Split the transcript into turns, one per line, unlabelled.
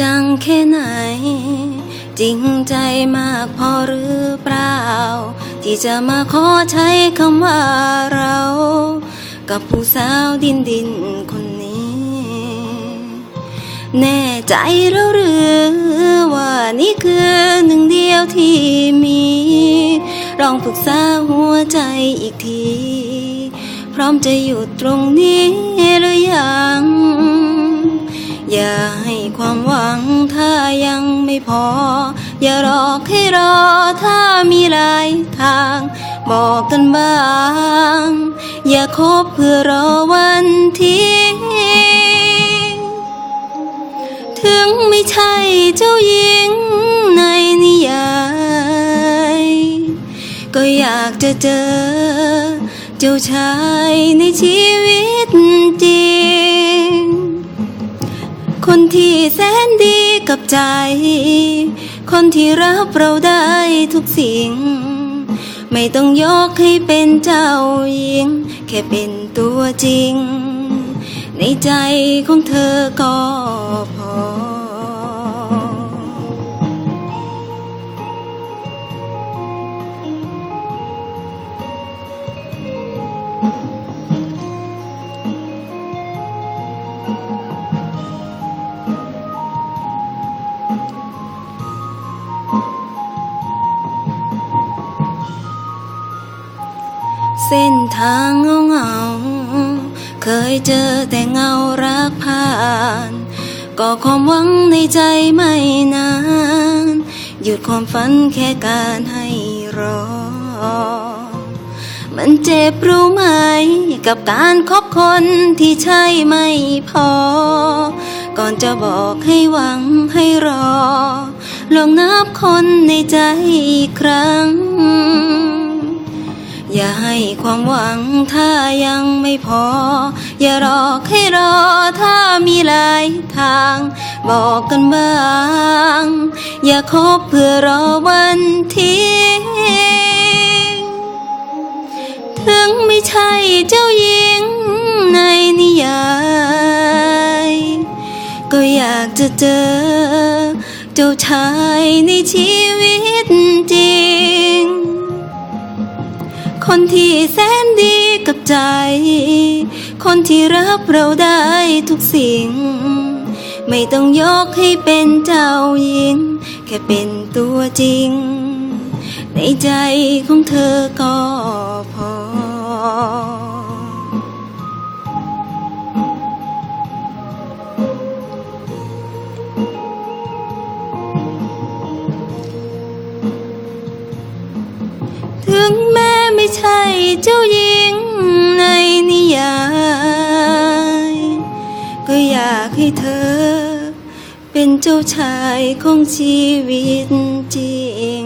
จังแค่ไหน จริงใจมากพอหรือเปล่า ที่จะมาขอใช้คำว่าเรา กับผู้สาวดินดินคนนี้ แน่ใจแล้วหรือว่านี่คือหนึ่งเดียวที่มี ลองปรึกษาหัวใจอีกที พร้อมจะอยู่ตรงนี้หรือยัง อย่าให้ความหวังถ้ายังไม่พอ อย่ารอให้รอถ้ามีหลายทาง บอกกันบ้าง อย่าคบเพื่อรอวันที่ถึงไม่ใช่เจ้าหญิงในนิยาย ก็อยากจะเจอ เจ้าชายในชีวิตจริง ที่แสนดีกับใจ คนที่รับเราได้ทุกสิ่ง ไม่ต้องยกให้เป็นเจ้าหญิง แค่เป็นตัวจริง ในใจของเธอก็พอ เส้นทางเงาเงา เคยเจอแต่เงารักผ่าน ก็ความหวังในใจไม่นาน หยุดความฝันแค่การให้รอ มันเจ็บรู้ไหม กับการคบคนที่ใช่ไม่พอ ก่อนจะบอกให้หวังให้รอ ลองนับคนในใจอีกครั้ง อย่าให้ความหวังถ้ายังไม่พอ อย่ารอให้รอถ้ามีหลายทาง บอกกันบ้าง อย่าคบเพื่อรอวันที่ถึงไม่ใช่เจ้าหญิงในนิยาย ก็อยากจะเจอ เจ้าชายในชีวิตจริง คนที่แสนดีกับใจ คนที่รับเราได้ทุกสิ่ง ไม่ต้องยกให้เป็นเจ้าหญิง แค่เป็นตัวจริง ในใจของเธอก็พอ ใช่เจ้าหญิงในนิยาย ก็อยากให้เธอ เป็นเจ้าชายของชีวิตจริง